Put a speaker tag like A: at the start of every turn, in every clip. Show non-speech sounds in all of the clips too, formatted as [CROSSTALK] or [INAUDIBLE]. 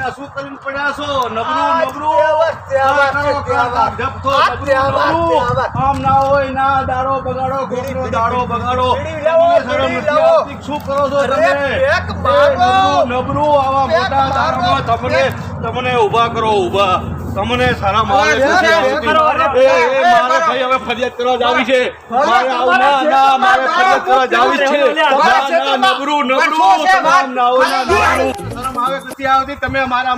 A: તમે આ શું કરીને પડ્યા છો? નબળું.
B: ત્યાવત.
A: આમ ના હોય ના દાડો બગાડો દાડો બગાડો. તમને શરમ નથી આવતી? શું કરો છો તમે? નબળું આવા મોટા
B: મારો.
A: તમને તમને ઊભા કરો ઊભા. તમને સારા મારે ભાઈ હવે ફરિયાદ કરવા જાવી છે.
B: મારે
A: આવું ના ના મારે ફરિયાદ કરવા જાવી ના, ના નથી આવતી તમે અમારી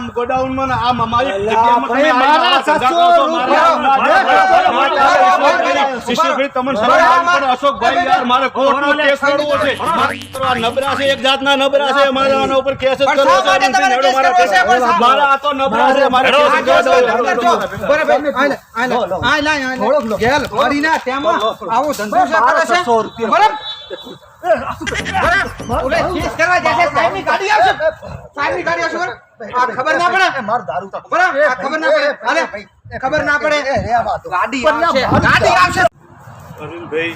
A: તમને અશોકભાઈ યાર મારે કોર્ટનો કેસ છે છે એક જાતના નબરા છે મારે આના ઉપર કેસ જ કરવો છે મારા આ તો મારે
B: ભરીને તેમાં આવો ધંધો છે કરે છે. બરાબર? બરાબર. ઓલે કેસ કરવા જશે, સાહેબની ગાડી આવશે. સાહેબની ગાડી આવશે, આ ખબર ના પડે? બરાબર? આ ખબર ના પડે? હાલે. ખબર ના પડે? ગાડી આવશે. ગાડી આવશે.
A: અરવિંદભાઈ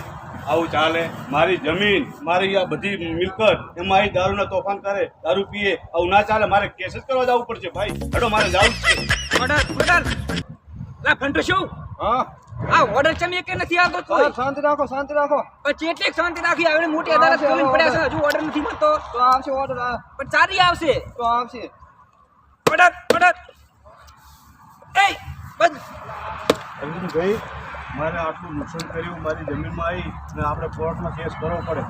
A: આવું ચાલે. મારી જમીન મારી આ બધી મિલકત એમાં અહીં દારૂના તોફાન કરે દારૂ પીએ. આવું ના ચાલે મારે કેસ જ કરવા જવું પડશે. ભાઈ હડો મારે જવું છે.
C: ફંટો શું?
A: હા?
C: આ ઓર્ડર ચમ કે નથી આવતો કોઈ?
B: શાંતિ રાખો શાંતિ રાખો.
C: પછી ચેટલી શાંતિ રાખી આવડે મોટી અદાલત ખોલીને પડ્યા છે હજુ ઓર્ડર નથી મળતો.
B: તો આવશે ઓર્ડર
C: પણ ચાલી આવશે.
B: તો આવશે.
C: ઓર્ડર ઓર્ડર એ બંધ.
A: ભાઈ મારે આટલું નુકસાન કર્યું મારી જમીનમાં આવી ને આપણે કોર્ટમાં કેસ કરવો પડે.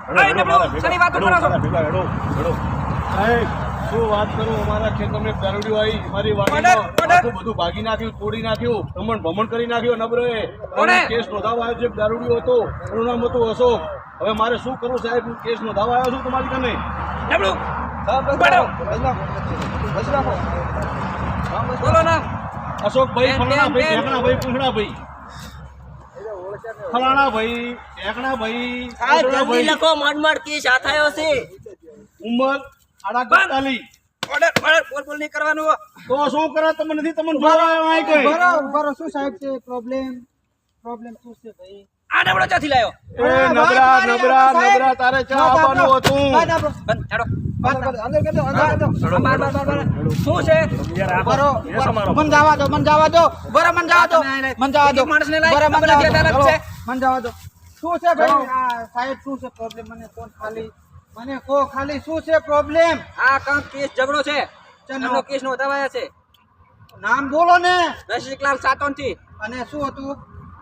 C: છો?
A: ભેગા હેડો હેડો. સાહેબ શું વાત કરું? અમારા ખેતરને પેરડ્યું આવી મારી વાડી બધું ભાગી નાખ્યું તોડી નાખ્યું ભમણ ભમણ કરી નાખ્યો
C: ઓર્ડર.
A: કેસ નોંધાવા આવ્યો છે દારૂડિયો હતો એનું નામ હતું અશોક. હવે મારે શું કરવું સાહેબ? હું કેસ નોંધાવા આવ્યો છું તમારી કને
C: નબળું
B: ઉપાડો. બસ રાખો
C: બોલો ના.
A: અશોકભાઈ ફલાણા ભાઈ. ઢેકણા ભાઈ પૂંછડા ભાઈ ફલાણા ભાઈ ઢેકણા ભાઈ
D: સાહેબ જલ્દી
A: ભાઈ
D: લખો માંડ કેસ આ થયો છે.
A: ઉંમર
C: ઓર્ડર ઓર્ડર બોલ બોલ નહીં કરવાનું.
A: તો શું કરે તમે નથી? તમને જોવા આવ્યો કઈ?
B: બરાબર બરાબર શું સાહેબ છે? પ્રોબ્લેમ પ્રોબ્લેમ શું છે ભાઈ?
C: આ નબળો ચાથી લાયો?
A: એ નબળા નબળા નબળા તારે ચા આવવાનું હતું.
C: બંધ છાડો
B: અંદર
C: બાર શું છે?
B: બરો મન જવા દો મન જવા દો. બરો મન જવા દો. મન જવા દો.
C: એક માણસને લાય,
B: બરો મન
C: ખબર
B: દો. મન જવા દો. શું છે ભાઈ? આ સાહેબ શું છે પ્રોબ્લેમ મને કોણ ખાલી. મને કો ખાલી શું છે પ્રોબ્લેમ
C: આ કામ કેસ ઝઘડો છે.
B: ચનો.
C: કેસ નોંધાવાયા છે.
B: નામ બોલો ને.
C: રસિકલાલ સાતોનથી.
B: અને શું હતું?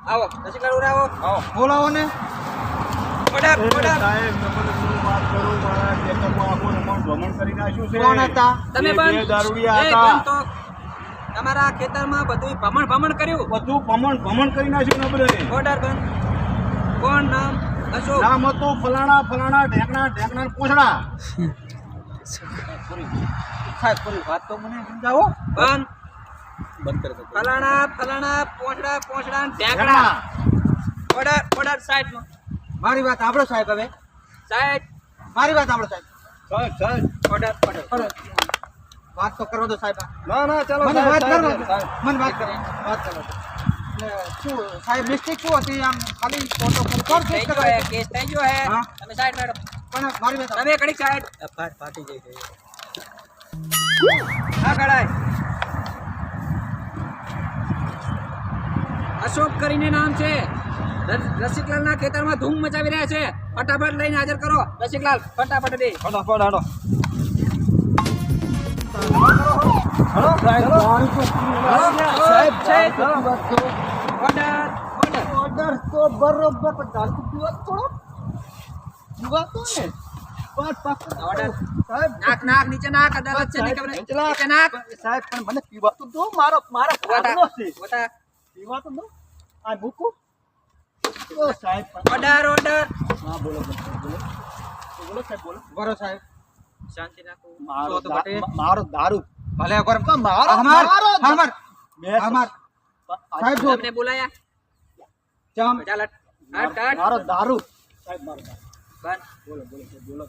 C: આવો રસિકલાલ ઉરે આવો.
B: બોલાવો ને.
C: ઓર્ડર
A: એ સાહેબ તમને શું વાત કરું? મારા ખેતરમાં આખું રમણ ભ્રમણ કરી નાખ્યું છે.
B: કોણ હતા?
C: તમે પણ
A: દારૂડિયા
C: એ
A: હતા.
C: પણ તો. તમારા ખેતરમાં બધું ભમણ ભમણ કર્યું.
A: બધું ભમણ ભમણ કરી નાખ્યું નબળે
C: ઓર્ડર બંધ. કોણ નામ?
A: નામ હતું ફલાણા ફલાણા ઢેકણા ઢેકણા પૂંછડા
B: સાહેબ પૂરી વાત તો મને સમજાવો.
C: બંધ.
A: બંધ કરી
C: ફલાણા ફલાણા પોંચડા પોંચડા
A: ઢેકણા.
C: ઓર્ડર ઓર્ડર સાઈડ
B: મારી વાત સાંભળો સાહેબ હવે.
C: સાહેબ
B: મારી વાત સાંભળો સાહેબ.
A: સાહેબ સાહેબ.
C: ઓર્ડર ઓર્ડર
B: વાત તો કરો દો સાહેબ.
A: ના ના ચાલો
B: મને વાત
A: સાહેબ,
B: કરવા મને વાત કરો. વાત કરો. શું સાહેબ મિસ્ટેક શું હતી? આમ ખાલી ફોટો કોણ
C: થઈ ગયો હે કેસ થઈ ગયો હે. તમે સાઈડ મેડમ
B: પણ મારી વાત
C: તમે કડી સાઈડ. ફાટી જઈ હા કડાય. અશોક કરીને નામ છે. રસિકલાલના ખેતરમાં ધૂમ મચાવી રહ્યા છે. ફટાફટ લઈને હાજર કરો. રસિકલાલ ફટાફટ દે
B: ફટાફટ હાલો.
C: સાહેબ છે ઓર્ડર ઓર્ડર
B: ઓર્ડર તો બરોબર પણ દારૂ પીવા થોડો. પીવા તો ને. મારો દારૂ.
C: ભલે. અમાર
B: સાહેબ જો
C: તમને બોલાયા?
B: જામ
C: ચાલ હટ હટ.
B: મારો દારૂ. સાહેબ મારો
C: બન.
B: બોલો બોલો બોલો.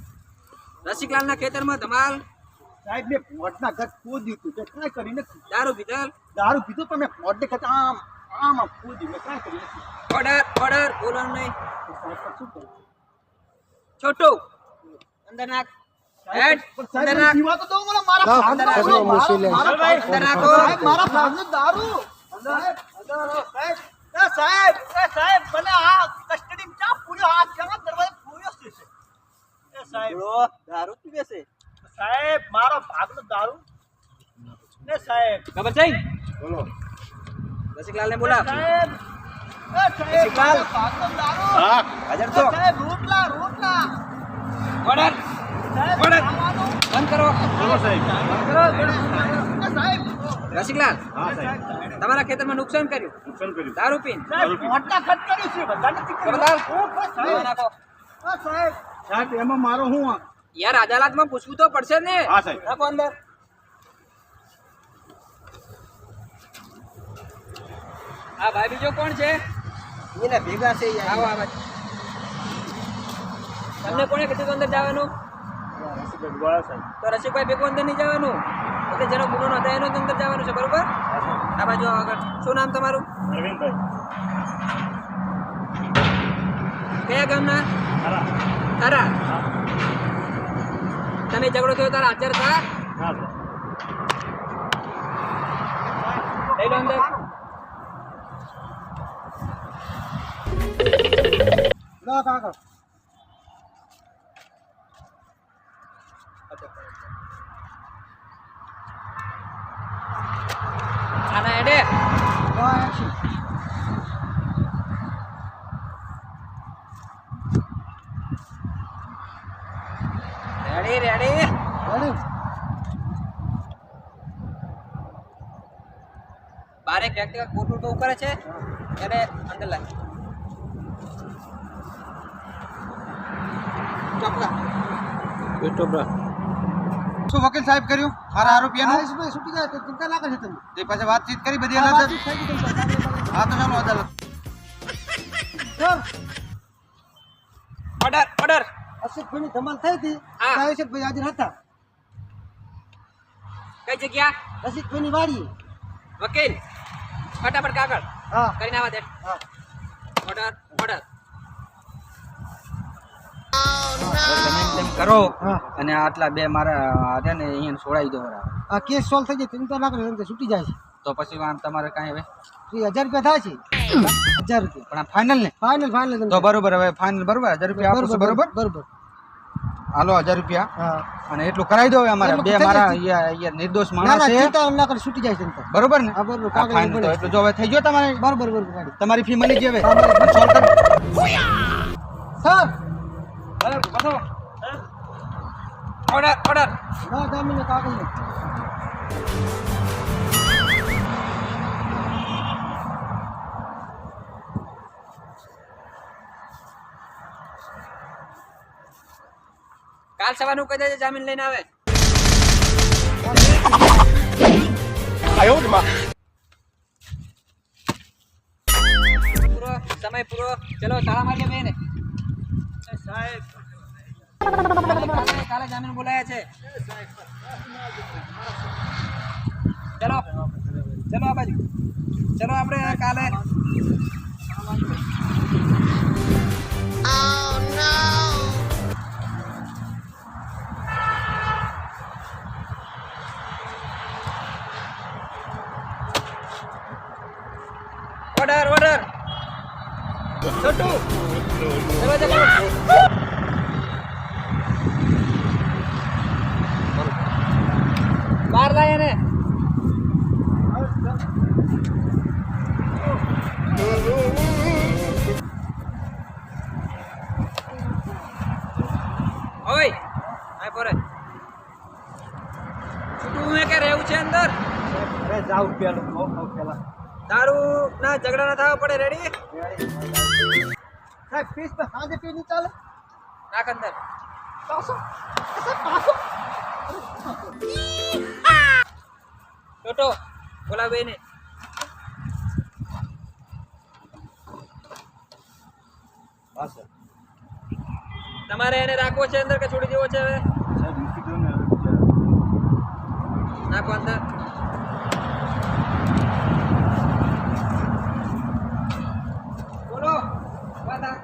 C: રસિકલાલના ખેતરમાં ધમાલ.
B: સાહેબ મેં પોટના ઘર ખોદ્યું હતું. મેં કાંઈ કરી નથી.
C: દારૂ પીધલ.
B: દારૂ પીધો પણ મેં પોટને ખાતે આમ આમ ખોદ્યું. મેં કાંઈ કરી નથી.
C: Order order. બોલો નહીં. છોટુ. અંદર નાખ. હેડ. અંદર નાખ.
B: મારા ભાગનો દારૂ, સાહેબ, સાહેબ, સાહેબ, એ સાહેબ, એ સાહેબ, મને આ કસ્ટડીમાં ચા પૂર્યો, આ ચા દરવાજે પૂર્યો છે. એ સાહેબ,
D: દારૂ પીવે છે?
B: સાહેબ, મારો ભાગનો દારૂ. એ સાહેબ,
C: ખબર છે?
A: બોલો.
C: રસિકલાલ ને બોલાવ
B: સાહેબ, ભાગનો
A: હા.
C: હાજર તો
B: સાહેબ, રોટલા, રોટલા.
C: ઓર્ડર.
B: સાહેબ,
C: બોલો.
B: ખાવાનું.
C: બંધ કરો.
A: બોલો સાહેબ.
B: કરો સાહેબ,
C: રસિકલાલ તમારા ખેતરમાં નુકસાન કર્યું?
A: નુકસાન કર્યું.
C: દારૂ પીન?
B: મોટા ખર્ચ કર્યું. છે,
C: નાખો.
B: સાહેબ, સાહેબ, એમાં મારો હું
C: યાર અદાલતમાં પૂછવું તો પડશે ને.
A: હા સાહેબ.
C: નાખો અંદર. આ ભાઈ બીજો કોણ છે?
B: એને ભેગા છે
C: આવો આ બાજુ. તમને કોણે કીધું અંદર જવાનું? તો રસિકભાઈ ભેગું અંદર નહીં જવાનું? એટલે જેનો ગુનો નોંધાય એનો જ અંદર જવાનું છે બરોબર? આ બાજુ આગળ. શું નામ તમારું? કયા ગામના? તારા તમે ઝઘડો થયો તારા હાજર હતા
A: હા
C: લઈ લો અંદર.
B: કાકા
C: આના એડે
B: લો
C: રેડી રેડી બારે એક વ્યક્તિ કોટ કરે છે. એને અંદર લાગ
B: શું વકીલ સાહેબ કર્યું? મારા આરોપીઓનું છૂટી જાય ચિંતા ના કરશો તમે તે પછી વાતચીત કરી બધી અલગ હા તો ચાલો અદાલત.
C: ઓર્ડર ઓર્ડર
B: અશોકભાઈની ધમાલ થઈ હતી અશોકભાઈ હાજર હતા.
C: કઈ જગ્યા?
B: રસિકભાઈની વાડી.
C: વકીલ ફટાફટ કાગળ
B: હા.
C: કરીને આવા દે.
B: હા.
C: ઓર્ડર ઓર્ડર
E: તેમ કરો. અને આટલા બે મારા છે ને અહીંયા છોડાવી દો
B: આ કેસ સોલ્વ થઈ જાય ચિંતા ના કરો છૂટી જાય છે.
E: તો પછી આમ તમારે કાંઈ હવે?
B: હજાર રૂપિયા થાય છે. હજાર રૂપિયા.
E: પણ આ ફાઇનલ ને?
B: ફાઇનલ ફાઇનલ
E: તો બરોબર હવે ફાઇનલ બરોબર હજાર રૂપિયા આપો બરોબર
B: બરોબર?
E: હાલો હજાર રૂપિયા. અને એટલું કરાવી દો અમારે. બે મારા નિર્દોષ માણસ છે.
B: છૂટી જાય છે
E: બરોબર ને?
B: બરોબર.
E: એટલું જો હવે થઈ ગયો તમારે?
B: બરોબર બરોબર
E: તમારી ફી મળી
B: સર
C: ઓર્ડર બસો ઓર્ડર ઓર્ડર
B: ના જામીન કાગળ
C: કાલ સવારનું કહી દેજે જામીન લઈને આવે. પૂરો સમય પૂરો. ચલો તાળા મારીએ બેને.
B: સાહેબ
C: કાલે કાલે જામીન બોલાયા છે ચલો ચલો આ બાજુ ચલો આપણે કાલે ઓર્ડર ઓર્ડર છોટુ છે અંદર?
B: અરે જાવ પેલું પેલા.
C: દારૂ ના ઝઘડા ના થવા પડે રેડી
B: સાહેબ ફીસ તો સાંજે પી નહીં ચાલે?
C: નાખ અંદર.
B: પાસો પાસો
C: ટોટો બોલા બેને. તમારે એને રાખવો છે અંદર કે છોડી દેવો છે હવે?
A: નાખો અંદર. બોલો વાદા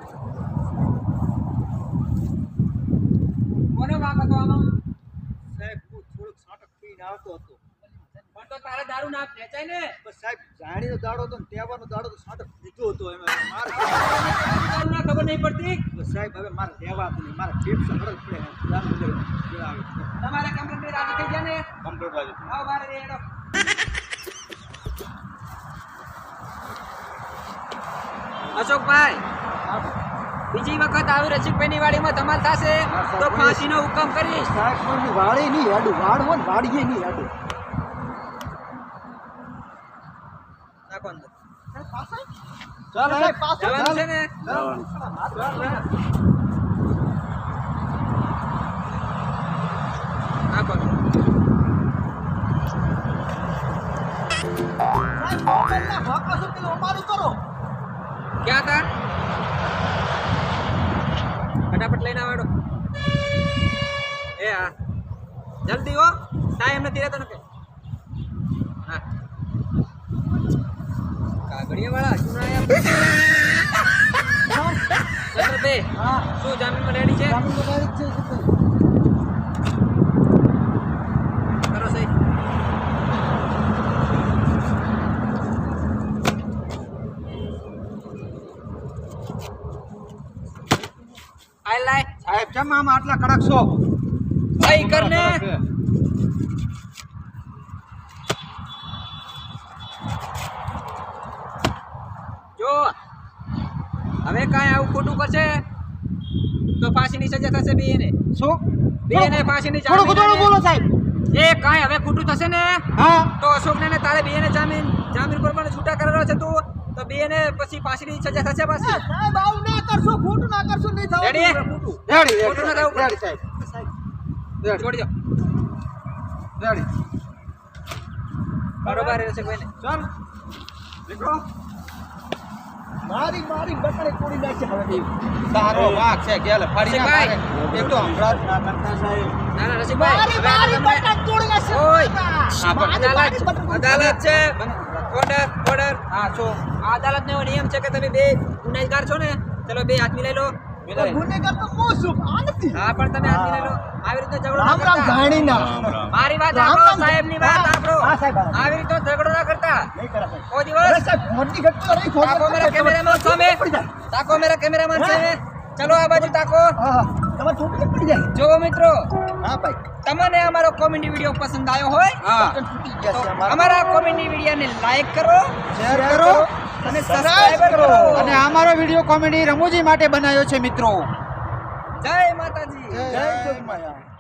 A: કોનો વાગ
C: હતો આમાં સાહેબ, હું થોડુંક સાટક પીને આવતો હતો. વાત તારે દારૂ ના વેચાય ને.
B: સાહેબ જાણીનો દાડો તો તેવાનો દાડો તો સાદો પીધો હતો એમ મારે
C: દારૂ ના ખબર નહીં પડતી?
B: સાહેબ હવે મારે લેવાતું નહીં મારે ટીપ્સ સંભળ પડે દારૂ લઈ
C: તમારે કમ્પ્યુટર આવી થઈ ગયા ને?
A: કમ્પ્યુટર
C: આવી આવો મારે રેડો અશોકભાઈ બીજી વખત આવી રસિકભાઈની વાડીમાં ધમાલ થશે તો ફાંસીનો હુકમ કરીશ.
B: સાહેબ વાડી નહીં હેડું વાળવો ને વાળીએ નહીં હેડું.
C: નાખો અંદર.
B: ચાલ સાહેબ પાછો?
C: જવાનું છે ને? નાખો ક્યાં હતા ફટાફટ લઈને આવાડો. એ હા. જલ્દી હો. ટાઈમ નથી રહેતો ને કે હા [LAUGHS] શું જામીનમાં રેડી છે? કરો? સહી. આય લાય
E: સાહેબ કેમ આમ આટલા કડક છો?
C: ભાઈ કરને જો હવે કાંઈ આવું તો ફાંસીની સજા થશે બે ને
E: શું?
C: બે ને ફાંસીની
E: થોડું થોડું બોલો સાહેબ.
C: એ કાંઈ હવે ખોટું થશે ને?
E: હા.
C: તો અશોકને ને તારે બે ને જામીન જામીન પર પણ છૂટા કરેલો છે તું. તો બે એને પછી ફાંસીની સજા થશે પાછી.
B: સાહેબ આવું ના કરશો ખોટું ના કરશો નહીં થવા
C: રેડી
E: રેડી
C: ખોટું ના થવું
E: રેડી સાહેબ. રેડી
C: છોડી દો
E: રેડી
C: બરોબર રહેશે કોઈને.
E: ચાલ. નીકળો
B: મારી મારી બકરે તોડી નાખી હવે
E: સારો વાક છે ગેલ ફરી ના એક તો હમણાં ના કરતા સાહેબ.
C: ના ના રસિકભાઈ હવે
B: મારી
C: તમને-
B: તોડી નાખી
C: ઓય. અદાલત અદાલત છે. ઓર્ડર ઓર્ડર
E: હા છો
C: અદાલત નો એવો નિયમ છે કે તમે બે ગુનેગાર છો ને ચલો બે હાથ મિલાઈ લો.
B: ગુનેગાર તો હું છું આ
C: હા પણ તમે હાથ લો આવી રીતે ઝઘડો
B: રામ રામ
C: કરતા.
B: ના.
A: રામ રામ.
C: મારી વાત
B: રામ
C: સાંભળો
B: રામ.
C: વાત
B: હા, હા, સાહેબ,
C: આવી રીતે ઝઘડો ના કરતા.
B: નહીં કરા સાહેબ.
C: કોઈ દિવસ
B: સાહેબ મોટી ઘટના તો નહીં
C: તાકો મેરા કેમેરામેન સામે. તાકો મેરા કેમેરામેન સામે. ચલો આ બાજુ તાકો.
B: હા હા. તમારે પડી જાય.
C: જો મિત્રો.
B: હા ભાઈ.
C: તમને અમારો કોમેડી વીડિયો પસંદ આવ્યો હોય તો
B: અમારા
C: કોમેડી કોમેડી વિડીયોને લાઈક કરો
E: શેર કરો.
C: અને સબસ્ક્રાઇબ કરો.
E: અને અમારો વીડિયો કોમેડી રમૂજી માટે બનાવ્યો છે મિત્રો.
C: જય માતાજી.
B: જય જોગમાયા